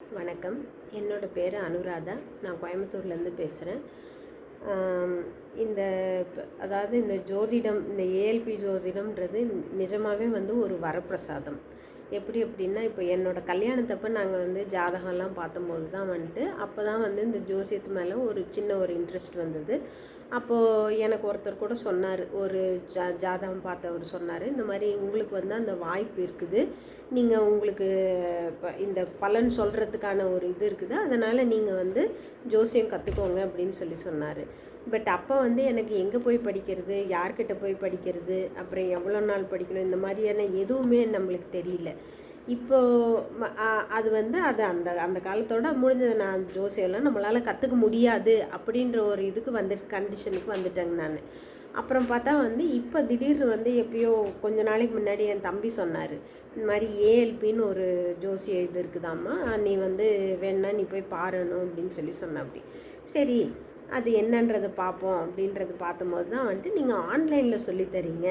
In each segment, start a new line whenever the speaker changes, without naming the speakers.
வணக்கம். என்னோடய பேர் அனுராதா. நான் கோயம்புத்தூர்லேருந்து பேசுகிறேன் இந்த அதாவது இந்த ஜோதிடம் இந்த ஏஎல்பி ஜோதிடம்ன்றது நிஜமாகவே வந்து ஒரு வரப்பிரசாதம். எப்படி அப்படின்னா இப்போ என்னோட கல்யாணத்தப்போ நாங்கள் வந்து ஜாதகம்லாம் பார்த்தம்போது தான் வந்துட்டு அப்போ தான் வந்து இந்த ஜோசியத்து மேலே ஒரு சின்ன ஒரு இன்ட்ரெஸ்ட் வந்தது. அப்போது எனக்கு ஒருத்தர் கூட சொன்னார் ஒரு ஜா ஜாதகம் பார்த்தவர் சொன்னார் இந்த மாதிரி உங்களுக்கு வந்து அந்த வாய்ப்பு இருக்குது. நீங்கள் உங்களுக்கு இப்போ இந்த பலன் சொல்கிறதுக்கான ஒரு இது இருக்குது. அதனால் நீங்கள் வந்து ஜோசியம் கற்றுக்கோங்க அப்படின்னு சொல்லி சொன்னார். பட் அப்போ வந்து எனக்கு எங்கே போய் படிக்கிறது? யார்கிட்ட போய் படிக்கிறது? அப்புறம் எவ்வளோ நாள் படிக்கணும்? இந்த மாதிரியான எதுவுமே நம்மளுக்கு தெரியல. இப்போது அது வந்து அது அந்த அந்த காலத்தோட முடிஞ்சது. நான் ஜோசியெல்லாம் நம்மளால் கற்றுக்க முடியாது அப்படின்ற ஒரு இதுக்கு வந்துட்டு கண்டிஷனுக்கு வந்துட்டேங்க நான். அப்புறம் பார்த்தா வந்து இப்போ திடீர்னு வந்து எப்பயோ கொஞ்ச நாளைக்கு முன்னாடி என் தம்பி சொன்னார். இந்த மாதிரி ஏஎல்பின்னு ஒரு ஜோசிய இது இருக்குதாம்மா? நீ வந்து வேணா நீ போய் பாரணும் அப்படின்னு சொல்லி சொன்ன அப்படி சரி அது என்னன்றதை பார்ப்போம் அப்படின்றது பார்த்தம்போது தான் வந்துட்டு நீங்கள் ஆன்லைனில் சொல்லித் தரீங்க.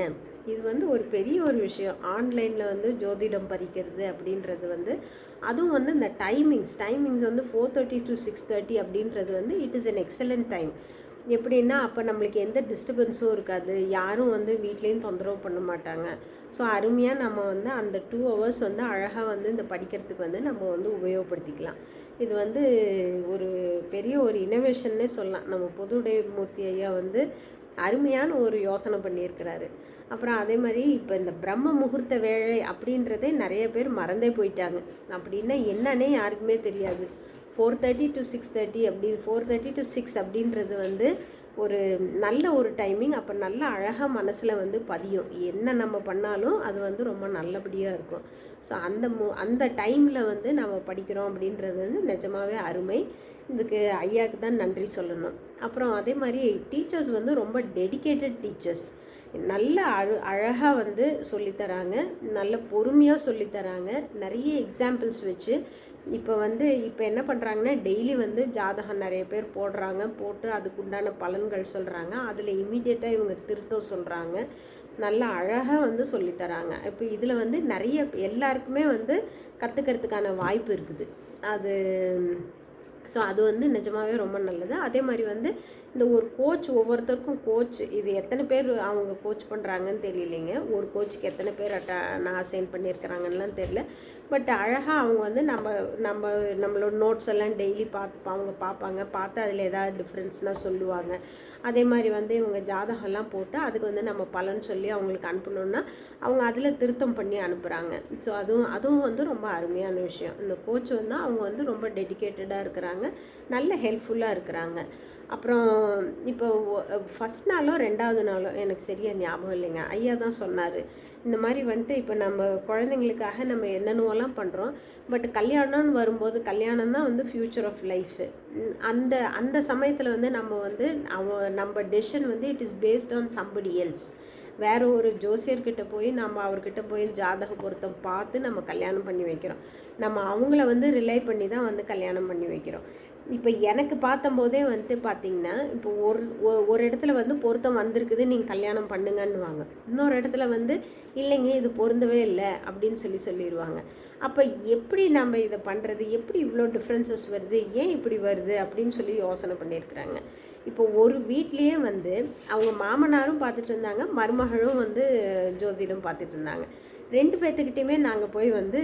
இது வந்து ஒரு பெரிய ஒரு விஷயம். ஆன்லைனில் வந்து ஜோதிடம் பறிக்கிறது அப்படின்றது வந்து அதுவும் வந்து இந்த டைமிங்ஸ் டைமிங்ஸ் வந்து four thirty to six thirty அப்படின்றது வந்து it is an excellent time எப்படின்னா அப்போ நம்மளுக்கு எந்த டிஸ்டர்பன்ஸும் இருக்காது. யாரும் வந்து வீட்லேயும் தொந்தரவு பண்ண மாட்டாங்க. ஸோ அருமையாக நம்ம வந்து அந்த டூ ஹவர்ஸ் வந்து அழகாக வந்து இந்த படிக்கிறதுக்கு வந்து நம்ம வந்து உபயோகப்படுத்திக்கலாம். இது வந்து ஒரு பெரிய ஒரு இனோவேஷன்னே சொல்லலாம். நம்ம பொதுவுடைய மூர்த்தி ஐயா வந்து அருமையான ஒரு யோசனை பண்ணியிருக்கிறாரு. அப்புறம் அதே மாதிரி இப்போ இந்த பிரம்ம முகூர்த்த வேலை அப்படின்றதே நிறைய பேர் மறந்தே போயிட்டாங்க. அப்படின்னா என்னன்னே யாருக்குமே தெரியாது. Four thirty to six thirty அப்படி ஃபோர் தேர்ட்டி டு சிக்ஸ் அப்படின்றது வந்து ஒரு நல்ல ஒரு டைமிங் அப்போ நல்ல அழகாக மனசில் வந்து பதியும். என்ன நம்ம பண்ணாலும் அது வந்து ரொம்ப நல்லபடியாக இருக்கும். ஸோ அந்த மு அந்த டைமில் வந்து நம்ம படிக்கிறோம் அப்படின்றது வந்து நிஜமாகவே அருமை. இதுக்கு ஐயாவுக்கு தான் நன்றி சொல்லணும். அப்புறம் அதே மாதிரி டீச்சர்ஸ் வந்து ரொம்ப டெடிகேட்டட் டீச்சர்ஸ் நல்ல அழ அழகாக வந்து சொல்லித்தராங்க நல்ல பொறுமையாக சொல்லித்தராங்க நிறைய எக்ஸாம்பிள்ஸ் வச்சு இப்போ வந்து இப்போ என்ன பண்ணுறாங்கன்னா டெய்லி வந்து ஜாதகம் நிறைய பேர் போடுறாங்க. போட்டு அதுக்கு உண்டான பலன்கள் சொல்கிறாங்க அதில் இமீடியட்டாக இவங்க திருத்தம் சொல்கிறாங்க நல்ல அழகாக வந்து சொல்லித்தராங்க இப்போ இதில் வந்து நிறைய எல்லாருக்குமே வந்து கற்றுக்கிறதுக்கான வாய்ப்பு இருக்குது. அது ஸோ அது வந்து நிஜமாகவே ரொம்ப நல்லது. அதே மாதிரி வந்து இந்த ஒரு கோச் ஒவ்வொருத்தருக்கும் கோச் இது எத்தனை பேர் அவங்க கோச் பண்ணுறாங்கன்னு தெரியலைங்க. ஒரு கோச்சுக்கு எத்தனை பேர் அட்ட நான் அசைன் பண்ணியிருக்கிறாங்கலாம் தெரியல. பட் அழகாக அவங்க வந்து நம்ம நம்ம நம்மளோட நோட்ஸ் எல்லாம் டெய்லி பார்த்து அவங்க பார்ப்பாங்க பார்த்து அதில் ஏதாவது டிஃப்ரென்ஸ்னால் சொல்லுவாங்க. அதே மாதிரி வந்து இவங்க ஜாதகம்லாம் போட்டு அதுக்கு வந்து நம்ம பலன் சொல்லி அவங்களுக்கு அனுப்பணுன்னா அவங்க அதில் திருத்தம் பண்ணி அனுப்புகிறாங்க ஸோ அதுவும் அதுவும் வந்து ரொம்ப அருமையான விஷயம். இந்த கோச் வந்து அவங்க வந்து ரொம்ப டெடிகேட்டடாக இருக்கிறாங்க. நல்ல ஹெல்ப்ஃபுல்லாக இருக்கிறாங்க. அப்புறம் இப்போ ஃபஸ்ட் நாளோ ரெண்டாவது நாளோ எனக்கு சரியாக ஞாபகம் இல்லைங்க. ஐயா தான் சொன்னார். இந்த மாதிரி வந்துட்டு இப்போ நம்ம குழந்தைங்களுக்காக நம்ம என்னென்னலாம் பண்ணுறோம் பட் கல்யாணம்னு வரும்போது கல்யாணம் தான் வந்து ஃப்யூச்சர் ஆஃப் லைஃபு அந்த அந்த சமயத்தில் வந்து நம்ம வந்து அவ நம்ம டெசிஷன் வந்து it is based on somebody else வேற ஒரு ஜோசியர்கிட்ட போய் நம்ம அவர்கிட்ட போய் ஜாதக பொருத்தம் பார்த்து நம்ம கல்யாணம் பண்ணி வைக்கிறோம். நம்ம அவங்கள வந்து ரிலே பண்ணி தான் வந்து கல்யாணம் பண்ணி வைக்கிறோம். இப்போ எனக்கு பார்த்தம்போதே வந்துட்டு பார்த்தீங்கன்னா இப்போ ஒரு ஒரு இடத்துல வந்து பொருத்தம் வந்திருக்குது நீங்கள் கல்யாணம் பண்ணுங்கன்னுவாங்க. இன்னொரு இடத்துல வந்து இல்லைங்க இது பொருந்தவே இல்லை அப்படின்னு சொல்லி சொல்லிடுவாங்க அப்போ எப்படி நம்ம இதை பண்ணுறது எப்படி இவ்வளோ டிஃப்ரென்சஸ் வருது? ஏன் இப்படி வருது? அப்படின்னு சொல்லி யோசனை பண்ணியிருக்கிறாங்க. இப்போ ஒரு வீட்லேயே வந்து அவங்க மாமனாரும் பார்த்துட்டு இருந்தாங்க மருமகளும் வந்து ஜோதிடம் பார்த்துட்டு இருந்தாங்க ரெண்டு பேர்த்துக்கிட்டையுமே நாங்கள் போய் வந்து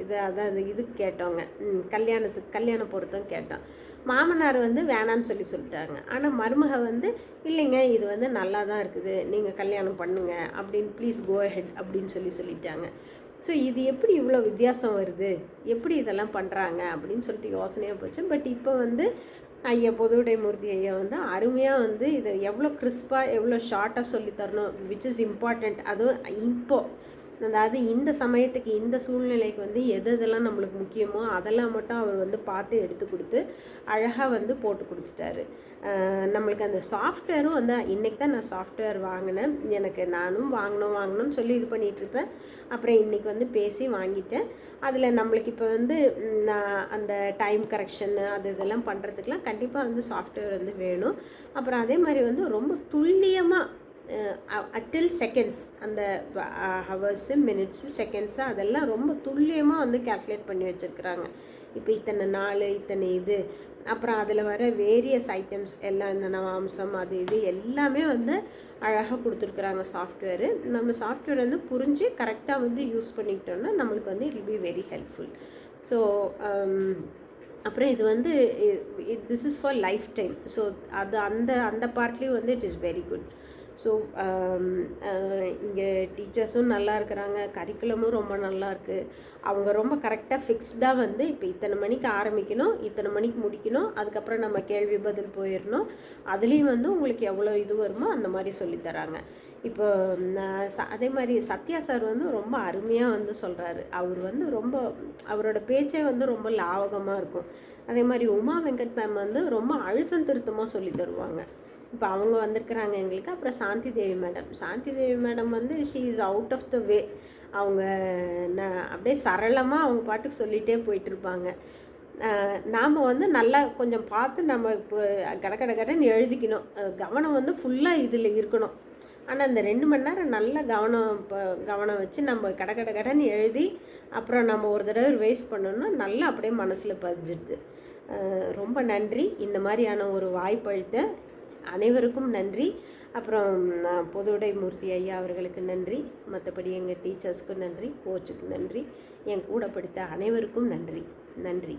இது அதான் இது கேட்டோங்க. ம், கல்யாணத்துக்கு கல்யாண பொருத்தம் கேட்டோம். மாமனார் வந்து வேணான்னு சொல்லி சொல்லிட்டாங்க. ஆனால் மருமக வந்து இல்லைங்க இது வந்து நல்லா தான் இருக்குது. நீங்கள் கல்யாணம் பண்ணுங்க. அப்படின்னு ப்ளீஸ் கோ ஹெட் அப்படின்னு சொல்லி சொல்லிட்டாங்க. ஸோ இது எப்படி இவ்வளோ வித்தியாசம் வருது? எப்படி இதெல்லாம் பண்ணுறாங்க அப்படின்னு சொல்லிட்டு யோசனையாக போச்சு. பட் இப்போ வந்து ஐயா பொதுவுடை மூர்த்தி ஐயா வந்து அருமையாக வந்து இதை எவ்வளோ கிறிஸ்பாக எவ்வளோ ஷார்ட்டாக சொல்லித்தரணும் விச் இஸ் இம்பார்ட்டண்ட் அதுவும் இப்போது அதாவது இந்த சமயத்துக்கு இந்த சூழ்நிலைக்கு வந்து எது எதெல்லாம் நம்மளுக்கு முக்கியமோ அதெல்லாம் மட்டும் அவர் வந்து பார்த்து எடுத்து கொடுத்து அழகாக வந்து போட்டு கொடுத்துட்டாரு. நம்மளுக்கு அந்த சாஃப்ட்வேரும் வந்து இன்றைக்கி தான் நான் சாஃப்ட்வேர் வாங்கினேன். எனக்கு நானும் வாங்கணும் வாங்கணும்னு சொல்லி இது பண்ணிகிட்ருப்பேன் அப்புறம் இன்றைக்கி வந்து பேசி வாங்கிட்டேன். அதில் நம்மளுக்கு இப்போ வந்து நான் அந்த டைம் கரெக்ஷன் அது இதெல்லாம் பண்ணுறதுக்கெலாம் கண்டிப்பாக வந்து சாஃப்ட்வேர் வந்து வேணும். அப்புறம் அதே மாதிரி வந்து ரொம்ப துல்லியமாக அட்டில் செகண்ட்ஸ் அந்த ஹவர்ஸு மினிட்ஸு செகண்ட்ஸு அதெல்லாம் ரொம்ப துல்லியமாக வந்து கேல்குலேட் பண்ணி வச்சுருக்குறாங்க. இப்போ இத்தனை நாள் இத்தனை இது. அப்புறம் அதில் வர வேரியஸ் ஐட்டம்ஸ் எல்லாம் இந்த நவாம்சம் அது இது எல்லாமே வந்து அழகாக கொடுத்துருக்குறாங்க சாஃப்ட்வேரு நம்ம சாஃப்ட்வேர் வந்து புரிஞ்சு கரெக்டாக வந்து யூஸ் பண்ணிக்கிட்டோம்னா நம்மளுக்கு வந்து it be very helpful so அப்புறம் இது வந்து this is for life time so அது அந்த அந்த பார்ட்லேயும் வந்து it is very good so இங்கே டீச்சர்ஸும் நல்லா இருக்கிறாங்க. கரிக்குலமும் ரொம்ப நல்லா இருக்குது அவங்க ரொம்ப கரெக்டாக ஃபிக்ஸ்டாக வந்து இப்போ இத்தனை மணிக்கு ஆரம்பிக்கணும் இத்தனை மணிக்கு முடிக்கணும் அதுக்கப்புறம் நம்ம கேள்வி பதில் போயிடணும் அதுலேயும் வந்து உங்களுக்கு எவ்வளோ இது வருமோ அந்த மாதிரி சொல்லித்தராங்க இப்போ அதே மாதிரி சத்யா சார் வந்து ரொம்ப அருமையாக வந்து சொல்கிறாரு அவர் வந்து ரொம்ப அவரோட பேச்சே வந்து ரொம்ப லாவகமாக இருக்கும். அதே மாதிரி உமா வெங்கட் மேம் வந்து ரொம்ப அழுத்தம் திருத்தமாக சொல்லி தருவாங்க. இப்போ அவங்க வந்திருக்கிறாங்க எங்களுக்கு. அப்புறம் சாந்தி தேவி மேடம். சாந்தி தேவி மேடம் வந்து she is out of the way அவங்க நான் அப்படியே சரளமாக அவங்க பாட்டுக்கு சொல்லிகிட்டே போயிட்டுருப்பாங்க. நாம் வந்து நல்லா கொஞ்சம் பார்த்து நம்ம இப்போ கட கட கடன்னு எழுதிக்கணும். கவனம் வந்து ஃபுல்லாக இதில் இருக்கணும். ஆனால் இந்த ரெண்டு மணி நேரம் நல்லா கவனம் இப்போ கவனம் வச்சு நம்ம கட கட கடன்னு எழுதி அப்புறம் நம்ம ஒரு தடவை வேஸ்ட் பண்ணோம்னா நல்லா அப்படியே மனசில் பதிஞ்சிடுது ரொம்ப நன்றி. இந்த மாதிரியான ஒரு வாய்ப்பளித்த அனைவருக்கும் நன்றி. அப்புறம் நான் பொதுவுடை மூர்த்தி ஐயா அவர்களுக்கு நன்றி. மற்றபடி எங்கள் டீச்சர்ஸ்க்கு நன்றி கோச்சுக்கு நன்றி. என் கூட படித்த அனைவருக்கும் நன்றி. நன்றி.